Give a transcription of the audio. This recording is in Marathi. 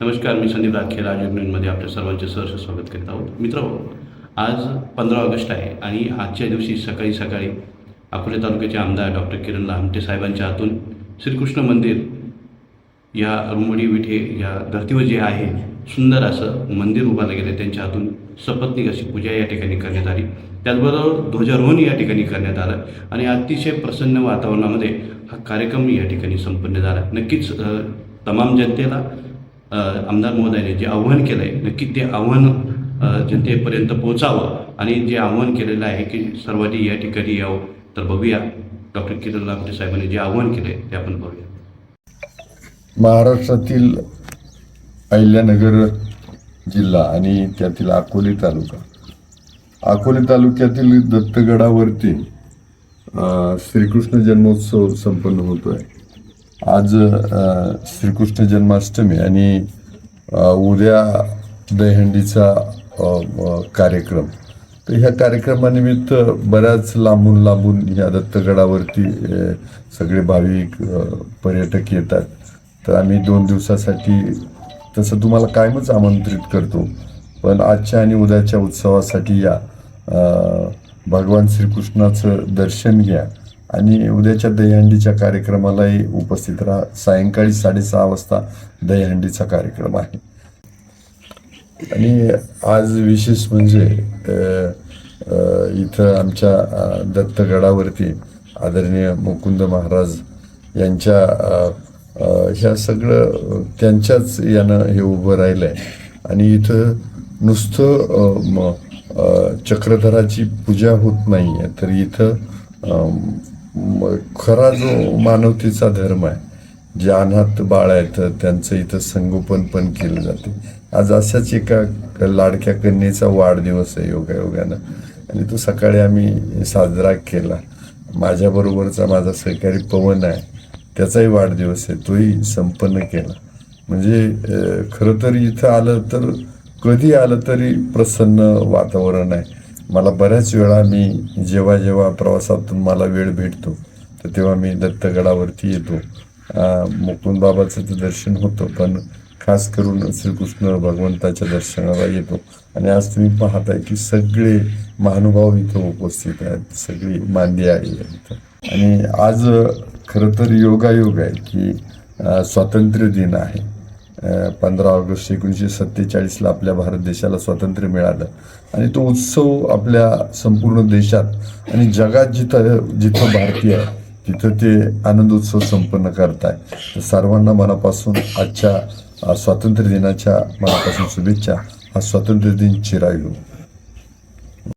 नमस्कार मी संदीप राखेल आज न्यूजमध्ये आपल्या सर्वांचे सहर्ष स्वागत करीत आहोत. मित्र आज पंधरा ऑगस्ट आहे आणि आजच्या दिवशी सकाळी सकाळी अकोले तालुक्याचे आमदार डॉक्टर किरण लामटे साहेबांच्या हातून श्रीकृष्ण मंदिर या रुमडी विठे या धर्तीवर जे आहे सुंदर असं मंदिर उभारलं गेलं त्यांच्या हातून सपत्निक अशी पूजा या ठिकाणी करण्यात आली. त्याचबरोबर ध्वजारोहण या ठिकाणी करण्यात आलं आणि अतिशय प्रसन्न वातावरणामध्ये हा कार्यक्रम या ठिकाणी संपन्न झाला. नक्कीच तमाम जनतेला आमदार महोदयाने जे आव्हान केलं आहे नक्की ते आव्हान जनतेपर्यंत पोहोचावं आणि जे आव्हान केलेलं आहे की सर्वांनी या ठिकाणी यावं तर बघूया. डॉक्टर किरण लांबटे साहेबांनी जे आव्हान केलं आहे ते आपण बघूया. महाराष्ट्रातील अहिल्यानगर जिल्हा आणि त्यातील अकोले तालुका. अकोले तालुक्यातील दत्तगडावरती श्रीकृष्ण जन्मोत्सव संपन्न होतो आहे आज श्रीकृष्ण जन्माष्टमी आणि उद्या दहीहंडीचा कार्यक्रम. तर ह्या कार्यक्रमानिमित्त बऱ्याच लांबून लांबून ह्या दत्तगडावरती सगळे भाविक पर्यटक येतात. तर आम्ही दोन दिवसासाठी तसं तुम्हाला कायमच आमंत्रित करतो. पण आजच्या आणि उद्याच्या उत्सवासाठी या भगवान श्रीकृष्णाचं दर्शन घ्या. आणि उद्याच्या दहीहंडीच्या कार्यक्रमालाही उपस्थित राहा. सायंकाळी साडेसहा वाजता दहीहंडीचा कार्यक्रम आहे. आणि आज विशेष म्हणजे इथं आमच्या दत्तगडावरती आदरणीय मुकुंद महाराज यांच्या ह्या सगळं त्यांच्याच यानं हे उभं राहिलं आहे आणि इथं नुसतं चक्रधराची पूजा होत नाही आहे तर इथं खरा जो मानवतेचा धर्म आहे जे अनाथ बाळ आहेत त्यांचं इथं संगोपन पण केलं जाते. आज अशाच एका लाडक्या कन्येचा वाढदिवस आहे योगायोगानं. आणि तो सकाळी आम्ही साजरा केला. माझ्याबरोबरचा माझा सहकारी पवन आहे. त्याचाही वाढदिवस आहे. तोही संपन्न केला. म्हणजे खरं तर इथं आलं तर कधी आलं तरी प्रसन्न वातावरण आहे. मला बऱ्याच वेळा मी जेव्हा जेव्हा प्रवासातून मला वेळ भेटतो तर तेव्हा मी दत्तगडावरती येतो. मुकुंद बाबाचं तर दर्शन होतं पण खास करून श्रीकृष्ण भगवंताच्या दर्शनाला येतो. आणि आज तुम्ही पाहताय की सगळे महानुभाव इथं उपस्थित आहेत सगळी मांदी आहे इथं आणि आज खरं तर योगायोग आहे की स्वातंत्र्य दिन आहे. पंधरा ऑगस्ट एकोणीसशे सत्तेचाळीसला आपल्या भारत देशाला स्वातंत्र्य मिळालं. आणि तो उत्सव आपल्या संपूर्ण देशात आणि जगात जिथं जिथं भारतीय आहे तिथं ते आनंदोत्सव संपन्न करताय. तर सर्वांना मनापासून आजच्या स्वातंत्र्य दिनाच्या मनापासून शुभेच्छा. हा स्वातंत्र्य दिन चिरायू.